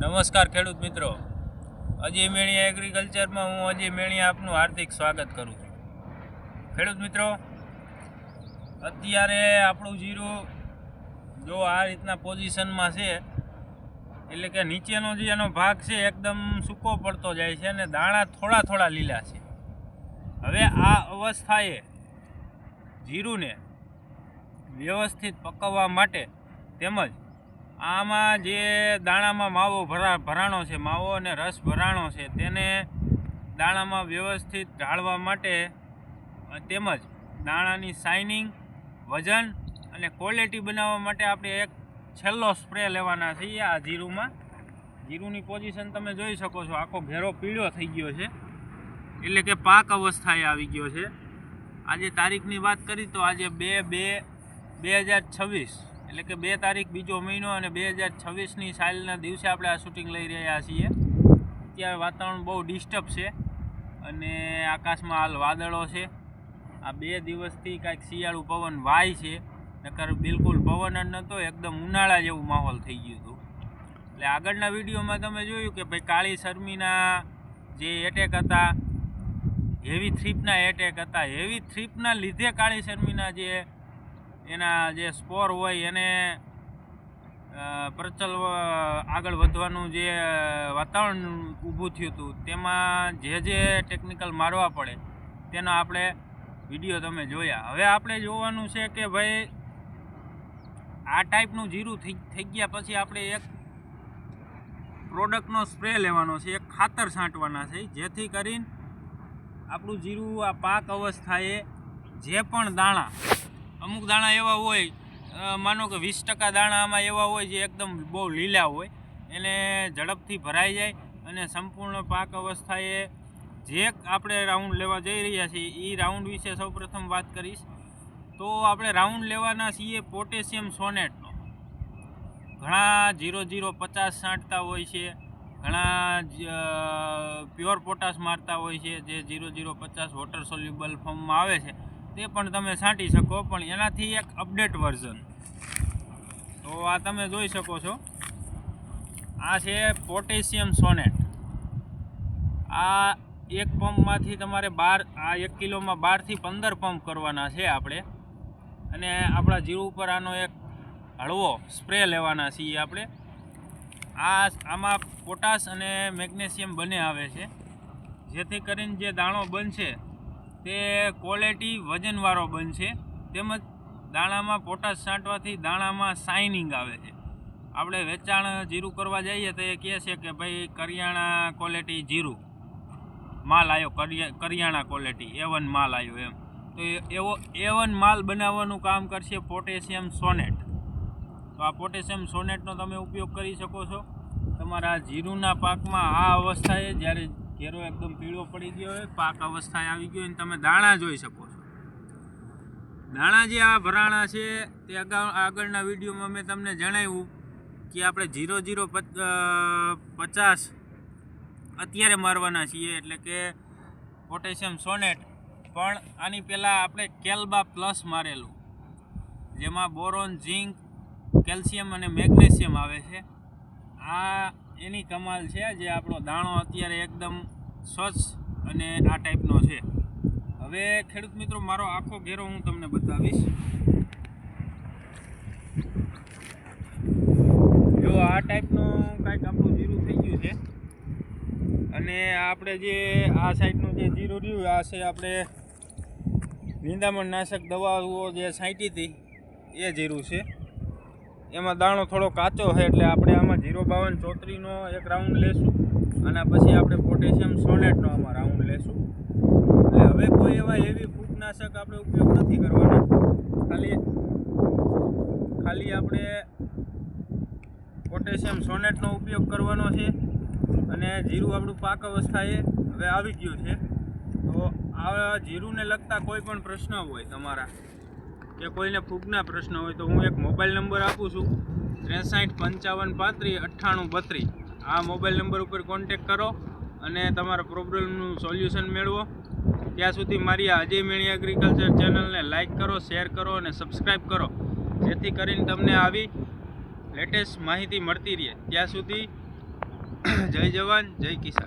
નમસ્કાર ખેડૂત મિત્રો. અજય મેણિયા એગ્રીકલ્ચરમાં હું અજય મેણિયા આપનું હાર્દિક સ્વાગત કરું છું. ખેડૂત મિત્રો, અત્યારે આપણું જીરું જો આ રીતના પોઝિશનમાં છે, એટલે કે નીચેનો જે એનો ભાગ છે એકદમ સૂકો પડતો જાય છે અને દાણા થોડા થોડા લીલા છે. હવે આ અવસ્થાએ જીરુંને વ્યવસ્થિત પકવવા માટે તેમજ આમાં જે દાણામાં માવો ભરા, ભરાણો છે, માવો અને રસ ભરાણો છે, તેને દાણામાં વ્યવસ્થિત ઢાળવા માટે તેમજ દાણાની શાઇનિંગ વજન અને ક્વોલિટી બનાવવા માટે આપણે એક છેલ્લો સ્પ્રે લેવાના છીએ આ જીરુંમાં. જીરુંની પોઝિશન તમે જોઈ શકો છો, આખો ઘેરો પીળો થઈ ગયો છે. એટલે કે પાક અવસ્થાએ આવી ગયો છે. આજે તારીખની વાત કરી તો આજે બે બે બે હજાર છવ્વીસ. એટલે કે બે તારીખ બીજો મહિનો અને બે હજાર છવ્વીસની સાલના દિવસે આપણે આ શૂટિંગ લઈ રહ્યા છીએ. અત્યારે વાતાવરણ બહુ ડિસ્ટર્બ છે અને આકાશમાં હાલ વાદળો છે. આ બે દિવસથી કાંઈક શિયાળુ પવન વાય છે. નકર બિલકુલ પવન જ નહોતો, એકદમ ઉનાળા જેવું માહોલ થઈ ગયું હતું. એટલે આગળના વિડીયોમાં તમે જોયું કે ભાઈ કાળી શર્મીના જે એટેક હતા હેવી થ્રીપના એટેક હતા. હેવી થ્રીપના લીધે કાળી શર્મીના જે એના જે સ્પોર હોય એને પ્રચલ આગળ વધવાનું જે વાતાવરણ ઊભું થયું હતું, તેમાં જે જે ટેકનિકલ મારવા પડે, તેનો આપણે વીડિયો તમે જોયા. હવે આપણે જોવાનું છે કે ભાઈ, આ ટાઈપનું જીરું થઈ થઈ ગયા પછી આપણે એક પ્રોડક્ટનો સ્પ્રે લેવાનો છે, એક ખાતર છાંટવાના છે, જેથી કરીને આપણું જીરું આ પાક અવસ્થાએ જે પણ દાણા અમુક દાણા એવા હોય માનો કે વીસ ટકા દાણા આમાં એવા હોય જે એકદમ બહુ લીલા હોય, એને ઝડપથી ભરાઈ જાય અને સંપૂર્ણ પાક અવસ્થાએ જે આપણે રાઉન્ડ લેવા જઈ રહ્યા છીએ એ રાઉન્ડ વિશે સૌપ્રથમ વાત કરીશ. તો આપણે રાઉન્ડ લેવાના છીએ પોટેશિયમ સોનેટનો. ઘણા જીરો જીરો પચાસ છાંટતા હોય છે, ઘણા પ્યોર પોટાશ મારતા હોય છે, જે જીરો જીરો પચાસ વોટર સોલ્યુબલ ફોર્મમાં આવે છે. તે પણ તમે છાંટી શકો, પણ એનાથી એક અપડેટ વર્ઝન તો આ તમે જોઈ શકો છો. આ છે પોટેશિયમ સોનેટ. આ એક પંપમાંથી તમારે બાર, આ એક કિલોમાં બારથી પંદર પંપ કરવાના છે આપણે. અને આપણા જીવ ઉપર આનો એક હળવો સ્પ્રે લેવાના છીએ આપણે. આ આમાં પોટાશ અને મેગ્નેશિયમ બંને આવે છે. જેથી કરીને જે દાણો બનશે તે ક્વોલિટી વજનવાળો બનશે. તેમજ દાણામાં પોટાશ છાંટવાથી દાણામાં શાઇનિંગ આવે છે. આપણે વેચાણ જીરું કરવા જઈએ તો એ કહે છે કે ભાઈ કરિયાણા ક્વોલિટી જીરું. માલ આવ્યો કરિયા, કરિયાણા ક્વોલિટી એ વન માલ આવ્યો એમ. તો એવો એ વન માલ બનાવવાનું કામ કરશે પોટેશિયમ સોનેટ તો આ પોટેશિયમ સોનેટનો તમે ઉપયોગ કરી શકો છો. તમારા જીરુંના પાકમાં આ અવસ્થાએ જ્યારે ઘેરો એકદમ પીળો પડી ગયો હોય, પાક અવસ્થાએ આવી ગયો અને તમે દાણા જોઈ શકો છો. દાણા જે આ ભરાણા છે, તે અગાઉ આગળના વિડીયોમાં મેં તમને જણાવ્યું કે આપણે જીરો જીરો પચાસ અત્યારે મારવાના છીએ, એટલે કે પોટેશિયમ સોનેટ. પણ આની પહેલાં આપણે કેલ્બા પ્લસ મારેલું, જેમાં બોરોન, ઝિંક, કેલ્શિયમ અને મેગ્નેશિયમ આવે છે. આ એની કમાલ છે જે આપણો દાણો અત્યારે એકદમ સ્વચ્છ અને આ ટાઈપનો છે. હવે ખેડૂત મિત્રો, મારો આખો ઘેરો હું તમને બતાવીશ. જો આ ટાઈપનું કાંઈક આપણું જીરું થઈ ગયું છે. અને આપણે જે આ સાઈડનું જે જીરું રહ્યું, આ છે આપણે નિંદામણ નાશક દવાઓ જે છાંટી હતી, એ જીરું છે. એમાં દાણો થોડો કાચો છે એટલે આપણે આમાં જીરો બાવન ચોત્રીનો એક રાઉન્ડ લેશું. અને પછી આપણે પોટેશિયમ સોનેટનો આમાં રાઉન્ડ લેશું. એટલે હવે કોઈ એવા હેવી ફૂગનાશક આપણે ઉપયોગ નથી કરવાના. ખાલી ખાલી આપણે પોટેશિયમ સોનેટનો ઉપયોગ કરવાનો છે અને જીરું આપણું પાક અવસ્થાએ હવે આવી ગયું છે. તો આ જીરુંને લગતા કોઈ પણ પ્રશ્ન હોય તમારા કે કોઈને ફૂગના પ્રશ્ન હોય તો હું એક મોબાઈલ નંબર આપું છું. ત્રેસાઠ પંચાવન પાંત્રીસ અઠ્ઠાણું બત્રીસ. આ મોબાઈલ નંબર ઉપર કોન્ટેક કરો અને તમારા પ્રોબ્લેમનું સોલ્યુશન મેળવો. ત્યાં સુધી મારી આ અજય મેણી એગ્રીકલ્ચર ચેનલને લાઇક કરો શેર કરો અને સબસ્ક્રાઈબ કરો. જેથી કરીને તમને આવી લેટેસ્ટ માહિતી મળતી રહે. ત્યાં સુધી જય જવાન, જય કિસાન.